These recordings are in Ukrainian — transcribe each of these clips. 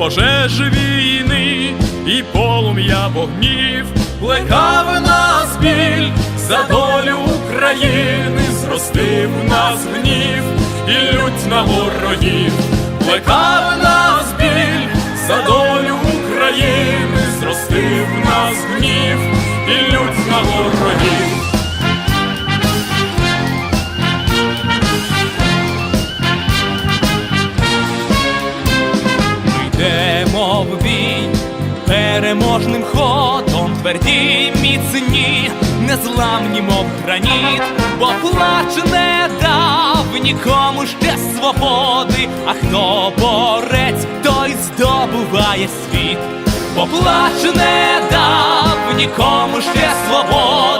пожежі війни і полум'я вогнів, плекав нас біль за долю України, зростив нас гнів і лють на ворогів, плекав нас біль за долю України, зростив нас гнів і лють на ворогів. Йдемо в бій переможним ходом, тверді міцні, незламні, мов граніт, бо плач не дав нікому ще свободи, а хто борець, той здобуває світ, бо плач не дав нікому ще свободи,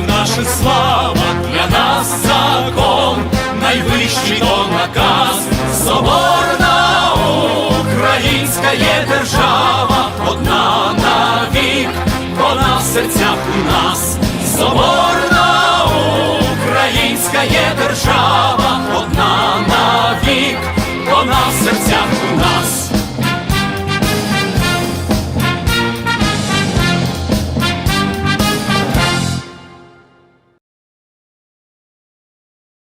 Героїв наших слава, для нас закон, найвищий то наказ, соборна українська є держава, одна навік, вона в серцях у нас, соборна українська є держава.